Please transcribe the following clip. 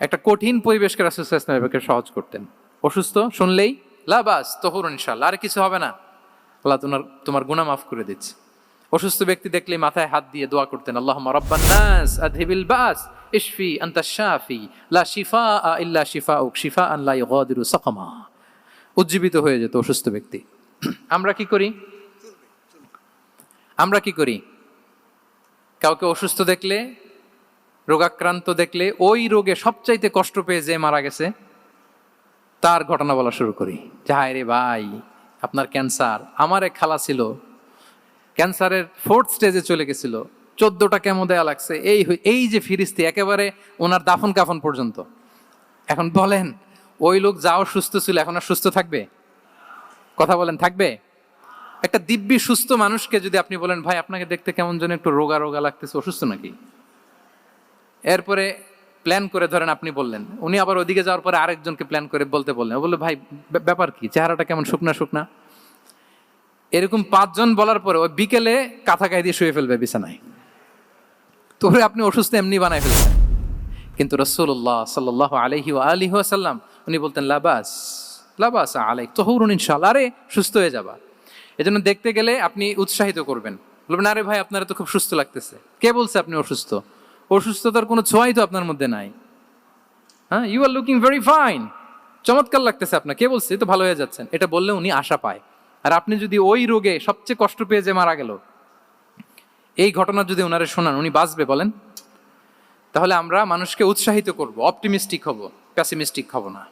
একটা কঠিন পরিবেশকে রাসুলকে সহজ করতেন। অসুস্থ, শুনলেই, লাবাস, তহুর ইনশাল্লাহ আর কিছু হবে না। আল্লাহ তোমার তোমার গুনাহ মাফ করে দিচ্ছে। অসুস্থ ব্যক্তি দেখলে মাথায় হাত দিয়ে দোয়া করতেন আল্লাহ শাফি ইগাদিরু উজ্জীবিত হয়ে যেত অসুস্থ ব্যক্তি। আমরা কি করি? আমরা কি করি? কাউকে অসুস্থ দেখলে রোগাক্রান্ত দেখলে ওই রোগে সবচাইতে কষ্ট পেয়ে যে মারা গেছে, তার ঘটনা বলা শুরু করি। যে হায় রে ভাই, আপনার ক্যান্সার, আমার এক খালা ছিল, ক্যান্সারের ফোর্থ স্টেজে চলে গেছিল, চোদ্দোটা কেমো দেয়া লাগছে, এই এই যে ফিরিস্তি, একেবারে ওনার দাফন কাফন পর্যন্ত। এখন বলেন, ওই লোক যাও সুস্থ ছিল, এখন আর সুস্থ থাকবে? কথা বলেন, থাকবে? একটা দিব্যি সুস্থ মানুষকে যদি আপনি বলেন, ভাই, আপনাকে দেখতে কেমন যেন একটু রোগা রোগা লাগতেছে, অসুস্থ নাকি? এরপরে প্ল্যান করে ধরেন আপনি বললেন। উনি আবার ওদিকে যাওয়ার পরে আরেকজনকে প্ল্যান করে বলতে বললেন। বলল, ভাই ব্যাপার কি? চেহারাটা কেমন? শুকনা শুকনা? এরকম পাঁচজন বলার পরে ওই বিকেলে কাঁথা গায়ে দিয়ে শুয়ে ফেলবে বিছানায়। তোরে আপনি অসুস্থ, এমনি বানায় ফেলছেন। কিন্তু রসুল্লাহ সাল্লাহ আলহি আলিহ সাল্লাম উনি বলতেন, লাবাস লাবাস আলাই তহরুন ইনশাল্লাহ আরে, সুস্থ হয়ে যাবা। এজন্য দেখতে গেলে আপনি উৎসাহিত করবেন। বলবেন, আরে ভাই, আপনারা তো খুব সুস্থ লাগতেছে। কে বলছে আপনি অসুস্থ? অসুস্থতার কোনো ছোঁয়াই তো আপনার মধ্যে নাই। হ্যাঁ you are looking very fine চমৎকার লাগতেছে আপনার। কে বলছে? তো ভালো হয়ে যাচ্ছেন। এটা বললে উনি আশা পায়। আর আপনি যদি ওই রোগে সবচেয়ে কষ্ট পেয়ে যে মারা গেল, এই ঘটনা যদি ওনারে শোনান, উনি বাঁচবে বলেন? তাহলে আমরা মানুষকে উৎসাহিত করব অপটিমিস্টিক হব প্যাসিমিস্টিক হব না।